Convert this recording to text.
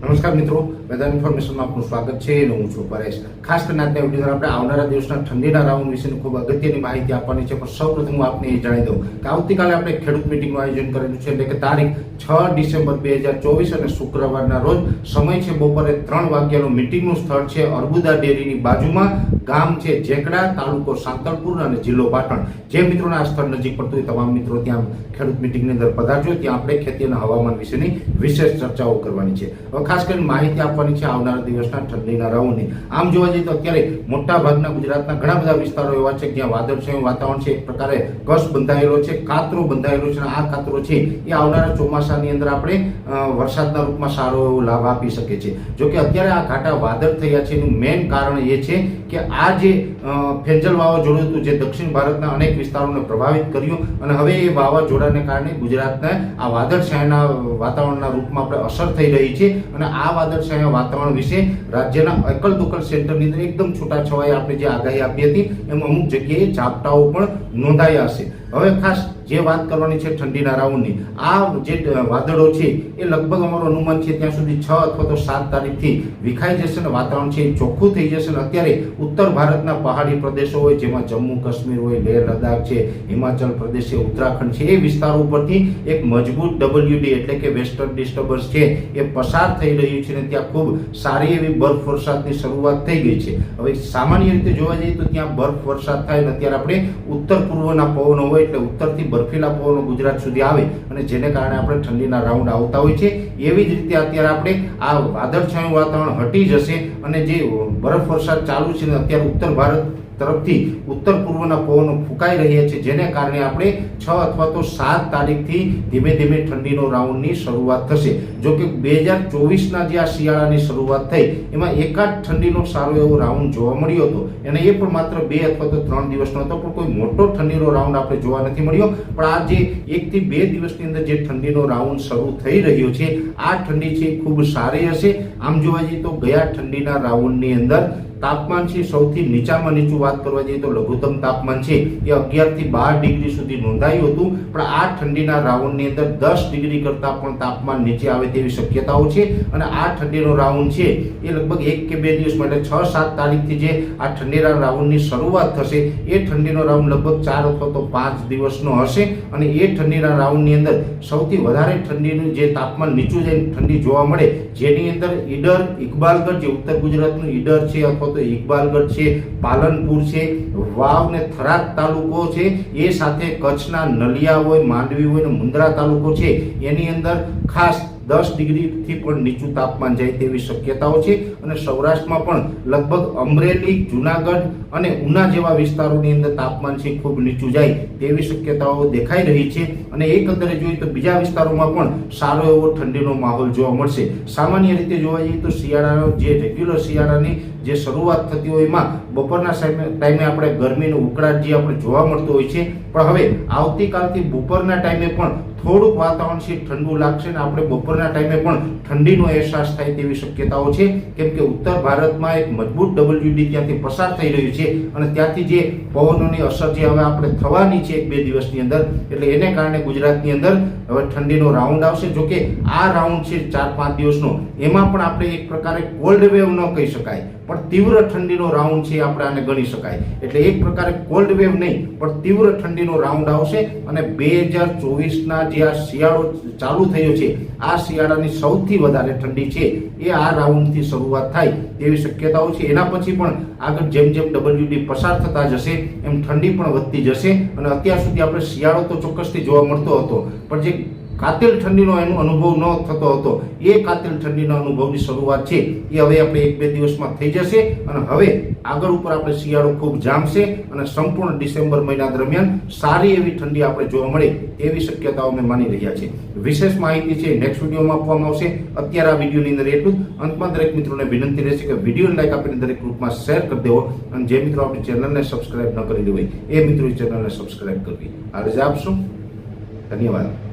નમસ્કાર મિત્રો વેધર ઇન્ફોર્મેશનમાં આપનું સ્વાગત છે. અને હું છું પરેશ. ખાસ કરીને આજના વીડિયો આપણે આવનારા દિવસના ઠંડીના રાઉન્ડ વિશેની ખૂબ અગત્યની માહિતી આપવાની છે. પણ સૌપ્રથમ હું આપને એ જણાવી દઉં કે આવતીકાલે આપણે ખેડૂત મિટિંગનું આયોજન કરેલું છે. એટલે કે તારીખ છ ડિસેમ્બર બે હજાર ચોવીસ અને શુક્રવારના રોજ સમય છે બપોરે ત્રણ વાગ્યાનું મિટિંગનું સ્થળ છે અર્બુદા ડેરીની બાજુમાં. ગામ છે જેકડા, તાલુકો સાંતળપુર અને જિલ્લો પાટણ. જે મિત્રોને સ્થળ નજીક પડતું હોય, તમામ મિત્રો ત્યાં ખેડૂત મિટિંગની અંદર પધારજો. ત્યાં આપણે ખેતી અને હવામાન વિશેની વિશેષ ચર્ચાઓ કરવાની છે. હવે ખાસ કરીને માહિતી આપવાની છે આવનારા દિવસના ઠંડીના રાઉન્ડની. આમ જોવા જઈએ તો અત્યારે મોટા ભાગના ગુજરાતના ઘણા બધા વિસ્તારો એવા છે જ્યાં વાદળછાયું વાતાવરણ છે. એક પ્રકારે કસ બંધાયેલો છે, કાતરો બંધાયેલો છે અને આ કાતરો છે એ આવનારા ચોમાસાની અંદર આપણે વરસાદના રૂપમાં સારો એવો લાભ આપી શકે છે. જોકે અત્યારે આ ઘાટા વાદળ થયા છે. એનું મેઇન કારણ એ છે કે આ જે ફેજલ વાવાઝોડું હતું જે દક્ષિણ ભારતના અનેક વિસ્તારોને પ્રભાવિત કર્યું અને હવે એ વાવાઝોડાને કારણે ગુજરાતને આ વાદળછાયાના વાતાવરણના રૂપમાં આપણે અસર થઈ રહી છે અને આ વાદળછાયા વાતાવરણ વિશે રાજ્યના એકલ દુકલ સેન્ટરની અંદર એકદમ છૂટાછવાયા આપણે જે આગાહી આપી હતી, એમ અમુક જગ્યાએ ઝાપટાઓ પણ નોંધાયા હશે. હવે ખાસ જે વાત કરવાની છે ઠંડીના રાઉન્ડની, આ જે વાદળો છે, એ લગભગ અમારું અનુમાન છે ત્યાં સુધી છ અથવા તો સાત તારીખથી વિખાઈ જશે ને વાતાવરણ છે એ ચોખ્ખું થઈ જશે ને અત્યારે ઉત્તર ભારતના પહાડી પ્રદેશો હોય, જેમાં જમ્મુ કાશ્મીર હોય, લેહ લદ્દાખ છે, હિમાચલ પ્રદેશ છે, ઉત્તરાખંડ છે, એ વિસ્તારો ઉપરથી એક મજબૂત ડબલ્યુડી એટલે કે વેસ્ટર્ન ડિસ્ટર્બન્સ છે, એ પસાર થઈ રહ્યું છે ને ત્યાં ખૂબ સારી એવી બરફ વરસાદની શરૂઆત થઈ ગઈ છે. હવે સામાન્ય રીતે જોવા જઈએ તો ત્યાં બરફ વરસાદ થાય ને અત્યારે આપણે ઉત્તર પૂર્વના પવનો હોય એટલે ઉત્તરથી બરફીલા પવનો ગુજરાત સુધી આવે અને જેને કારણે આપણે ઠંડીના રાઉન્ડ આવતા હોય છે. એવી જ રીતે અત્યારે આપણે આ વાદળછાયું વાતાવરણ હટી જશે અને જે બરફ વરસાદ ચાલુ છે ને અત્યારે ઉત્તર ભારત તરફથી ઉત્તર પૂર્વના પવનો ફૂંકાઈ રહ્યા છે, જેને કારણે આપણે છ અથવા તો સાત તારીખથી ધીમે ધીમે ઠંડીનો રાઉન્ડની શરૂઆત થશે. જો કે બે હજાર ચોવીસના જે આ શિયાળાની શરૂઆત થઈ, એમાં એકાદ ઠંડીનો સારો એવો રાઉન્ડ જોવા મળ્યો હતો. અને એ પણ માત્ર બે અથવા તો ત્રણ દિવસનો હતો, પણ કોઈ મોટો ઠંડીનો રાઉન્ડ આપણે જોવા નથી મળ્યો. પણ આ જે એકથી બે દિવસની અંદર જે ઠંડીનો રાઉન્ડ શરૂ થઈ રહ્યો છે, આ ઠંડી છે ખૂબ સારી હશે. આમ જોવા જઈએ તો ગયા ઠંડીના રાઉન્ડની અંદર તાપમાન છે સૌથી નીચામાં નીચું વાત કરવા જઈએ તો લઘુત્તમ તાપમાન છે એ અગિયારથી બાર ડિગ્રી સુધી નોંધાયું હતું, પણ આ ઠંડીના રાઉન્ડની અંદર દસ ડિગ્રી કરતાં પણ તાપમાન નીચે આવે તેવી શક્યતાઓ છે. અને આ ઠંડીનો રાઉન્ડ છે એ લગભગ એક કે બે દિવસ માટે છ સાત તારીખથી જે આ ઠંડીના રાઉન્ડની શરૂઆત થશે, એ ઠંડીનો રાઉન્ડ લગભગ ચાર અથવા તો પાંચ દિવસનો હશે. અને એ ઠંડીના રાઉન્ડની અંદર સૌથી વધારે ઠંડીનું જે તાપમાન નીચું જઈને ઠંડી જોવા મળે, જેની અંદર ઈડર, ઇકબાલગઢ જે ઉત્તર ગુજરાતનું ઈડર છે અથવા તો ઇકબાલગઢ છે, પાલનપુર છે, વાવ ને થરાદ તાલુકો છે, એ સાથે કચ્છના નલિયા હોય, માંડવી હોય ને મુન્દ્રા તાલુકો છે, એની અંદર ખાસ દસ ડિગ્રીથી પણ નીચું તાપમાન જાય તેવી શક્યતાઓ છે અને સૌરાષ્ટ્રમાં પણ લગભગ અમરેલી, જુનાગઢ અને ઉના જેવા વિસ્તારોની અંદર તાપમાન છે ખૂબ નીચું જાય તેવી શક્યતાઓ દેખાઈ રહી છે. અને એકંદરે જોઈએ તો બીજા વિસ્તારોમાં પણ સારો એવો ઠંડીનો માહોલ જોવા મળશે. સામાન્ય રીતે જોવા જઈએ તો શિયાળાનો જે રેગ્યુલર શિયાળાની જે શરૂઆત થતી હોય એમાં બપોરના ટાઈમે આપણે ગરમીનો ઉકળાટ જે આપણે જોવા મળતો હોય છે. પણ હવે આવતીકાલથી બપોરના ટાઈમે પણ થોડુંક વાતાવરણ છે, ઠંડુ લાગશે અને આપણે બપોરના ટાઈમે પણ ઠંડીનો અહેસાસ થાય તેવી શક્યતાઓ છે. કેમ કે ઉત્તર ભારતમાં એક મજબૂત ડબલ્યુડી ત્યાંથી પસાર થઈ રહ્યું છે અને ત્યાંથી જે પવનોની અસર જે હવે આપણે થવાની છે એક બે દિવસની અંદર, એટલે એને કારણે ગુજરાતની અંદર હવે ઠંડીનો રાઉન્ડ આવશે. જો કે આ રાઉન્ડ છે ચાર પાંચ દિવસનો, એમાં પણ આપણે એક પ્રકારે કોલ્ડ વેવ ન કહી શકાય. પણ તીવ્ર ઠંડીનો રાઉન્ડ છે આપણે આને ગણી શકાય. એટલે એક પ્રકારે કોલ્ડ વેવ નહીં, પણ તીવ્ર ઠંડીનો રાઉન્ડ આવશે અને બે હજાર ચોવીસના જે આ શિયાળો ચાલુ થયો છે, આ શિયાળાની સૌથી વધારે ઠંડી છે, એ આ રાઉન્ડથી શરૂઆત થાય તેવી શક્યતાઓ છે. એના પછી પણ આગળ જેમ જેમ ડબલ્યુડી પસાર થતા જશે, એમ ઠંડી પણ વધતી જશે અને અત્યાર સુધી આપણે શિયાળો તો ચોક્કસથી જોવા મળતો હતો. પણ જે કાતિલ ઠંડીનો એનો અનુભવ ન થતો હતો. એ કાતિલ ઠંડીનો અનુભવની શરૂઆત છે. એ હવે આપણે એક બે દિવસમાં થઈ જશે અને હવે આગળ ઉપર આપણે શિયાળો ખૂબ જામશે અને સંપૂર્ણ ડિસેમ્બર મહિના દરમિયાન સારી એવી ઠંડી આપણે જોવા મળે તેવી શક્યતાઓ અમે માની રહ્યા છે વિશેષ માહિતી છે નેક્સ્ટ વિડીયોમાં આપવામાં આવશે. અત્યારે આ વિડીયોની અંદર એટલું અંતમાં દરેક મિત્રોને વિનંતી રહેશે કે વીડિયો લાઈક આપીને દરેક ગ્રુપમાં શેર કરી દેવો અને જે મિત્રો આપણી ચેનલને સબસ્ક્રાઇબ ન કરી હોય એ મિત્રો ચેનલને સબસ્ક્રાઇબ કરવી. આ રજા આપશું. ધન્યવાદ.